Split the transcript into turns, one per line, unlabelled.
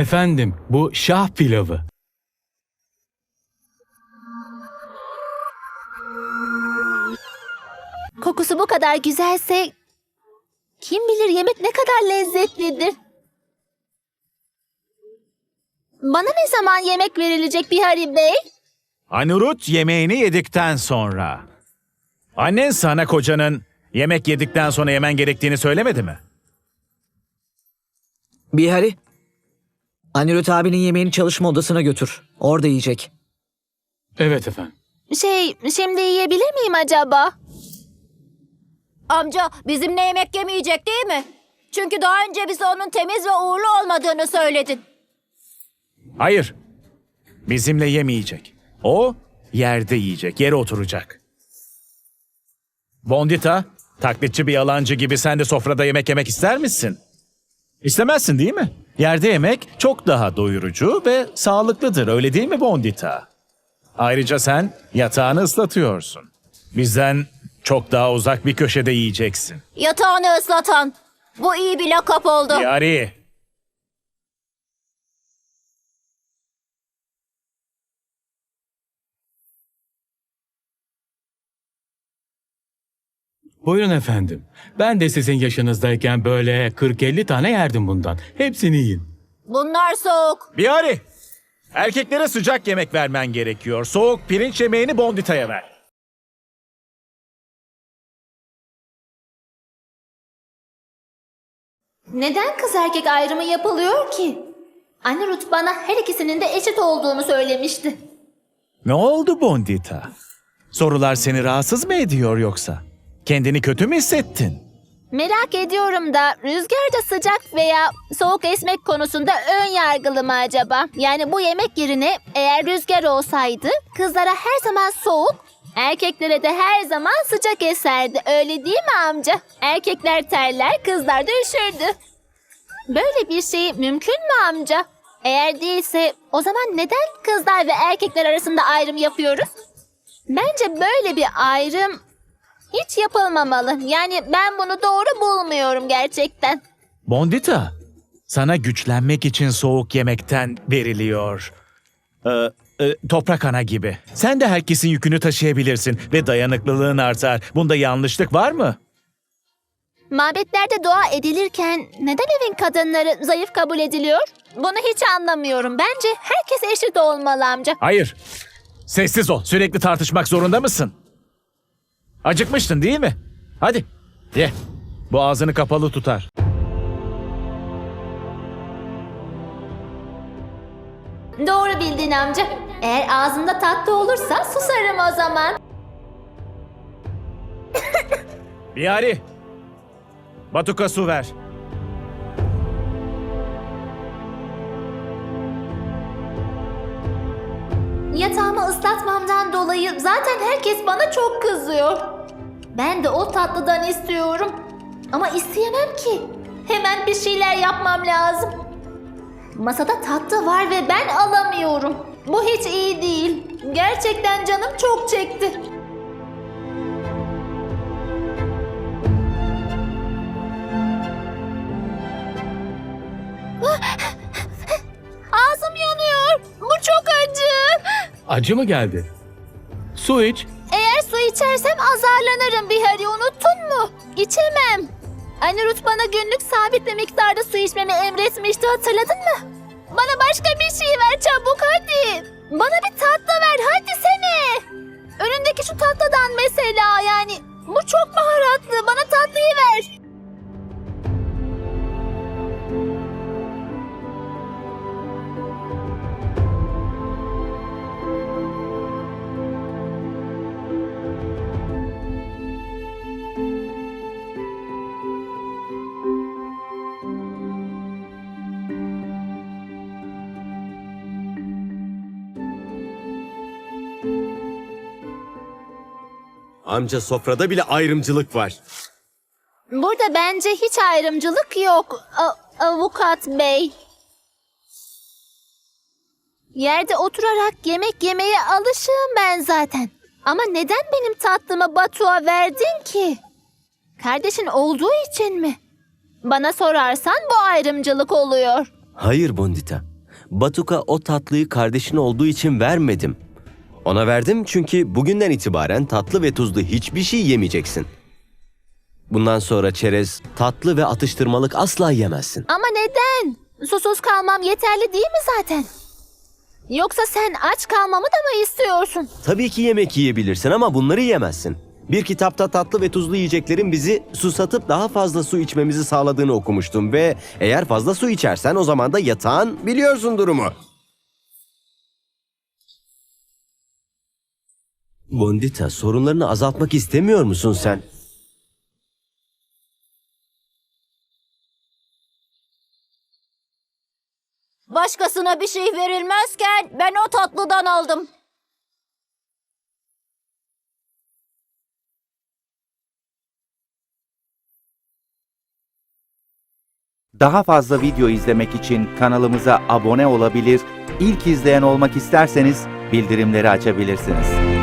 Efendim, bu şah pilavı.
Kokusu bu kadar güzelse kim bilir yemek ne kadar lezzetlidir. Bana ne zaman yemek verilecek Bihari Bey?
Anirut yemeğini yedikten sonra. Annen sana kocanın yemek yedikten sonra yemen gerektiğini söylemedi mi?
Bihari. Anirut abinin yemeğini çalışma odasına götür. Orada yiyecek.
Evet efendim.
Şey, şimdi yiyebilir miyim acaba?
Amca bizimle yemek yemeyecek değil mi? Çünkü daha önce bize onun temiz ve uğurlu olmadığını söyledin.
Hayır. Bizimle yemeyecek. O yerde yiyecek, yere oturacak. Bondita, taklitçi bir yalancı gibi sen de sofrada yemek yemek ister misin? İstemezsin değil mi? Yerde yemek çok daha doyurucu ve sağlıklıdır öyle değil mi Bondita? Ayrıca sen yatağını ıslatıyorsun. Bizden çok daha uzak bir köşede yiyeceksin.
Yatağını ıslatan. Bu iyi bir lakap oldu.
Yari.
Buyurun efendim. Ben de sizin yaşınızdayken böyle 40-50 tane yerdim bundan. Hepsini yiyin.
Bunlar soğuk.
Bihari. Erkeklere sıcak yemek vermen gerekiyor. Soğuk pirinç yemeğini Bondita'ya ver.
Neden kız erkek ayrımı yapılıyor ki? Anirut bana her ikisinin de eşit olduğunu söylemişti.
Ne oldu Bondita? Sorular seni rahatsız mı ediyor yoksa? Kendini kötü mü hissettin?
Merak ediyorum da rüzgarda sıcak veya soğuk esmek konusunda ön yargılı mı acaba? Yani bu yemek yerine eğer rüzgar olsaydı kızlara her zaman soğuk, erkeklere de her zaman sıcak eserdi. Öyle değil mi amca? Erkekler terler, kızlar da üşürdü. Böyle bir şey mümkün mü amca? Eğer değilse o zaman neden kızlar ve erkekler arasında ayrım yapıyoruz? Bence böyle bir ayrım hiç yapılmamalı. Yani ben bunu doğru bulmuyorum gerçekten.
Bondita, sana güçlenmek için soğuk yemekten veriliyor. Ee, e, toprak ana gibi. Sen de herkesin yükünü taşıyabilirsin ve dayanıklılığın artar. Bunda yanlışlık var mı?
Mabetlerde dua edilirken neden evin kadınları zayıf kabul ediliyor? Bunu hiç anlamıyorum. Bence herkes eşit olmalı amca.
Hayır. Sessiz ol. Sürekli tartışmak zorunda mısın? Acıkmıştın değil mi? Hadi ye. Bu ağzını kapalı tutar.
Doğru bildin amca. Eğer ağzında tatlı olursa susarım o zaman.
Bihari. Batuka su ver.
Yatağımı ıslatmamdan dolayı zaten herkes bana çok kızıyor. Ben de o tatlıdan istiyorum. Ama isteyemem ki. Hemen bir şeyler yapmam lazım. Masada tatlı var ve ben alamıyorum. Bu hiç iyi değil. Gerçekten canım çok çekti. Ağzım yanıyor. Bu çok acı.
Acı mı geldi? Su iç.
İçersem azarlanırım Bihari unuttun mu? İçemem. Anirut bana günlük sabit bir miktarda su içmemi emretmişti hatırladın mı? Bana başka bir şey ver çabuk hadi. Bana bir tatlı ver hadi sene. Önündeki şu tatlıdan mesela yani. Bu çok baharatlı bana tatlıyı ver.
Amca sofrada bile ayrımcılık var.
Burada bence hiç ayrımcılık yok a- avukat bey. Yerde oturarak yemek yemeye alışığım ben zaten. Ama neden benim tatlımı Batu'a verdin ki? Kardeşin olduğu için mi? Bana sorarsan bu ayrımcılık oluyor.
Hayır Bondita. Batuka o tatlıyı kardeşin olduğu için vermedim. Ona verdim çünkü bugünden itibaren tatlı ve tuzlu hiçbir şey yemeyeceksin. Bundan sonra çerez, tatlı ve atıştırmalık asla yemezsin.
Ama neden? Susuz kalmam yeterli değil mi zaten? Yoksa sen aç kalmamı da mı istiyorsun?
Tabii ki yemek yiyebilirsin ama bunları yemezsin. Bir kitapta tatlı ve tuzlu yiyeceklerin bizi susatıp daha fazla su içmemizi sağladığını okumuştum ve eğer fazla su içersen o zaman da yatağın biliyorsun durumu. Bondita sorunlarını azaltmak istemiyor musun sen?
Başkasına bir şey verilmezken ben o tatlıdan aldım.
Daha fazla video izlemek için kanalımıza abone olabilir, ilk izleyen olmak isterseniz bildirimleri açabilirsiniz.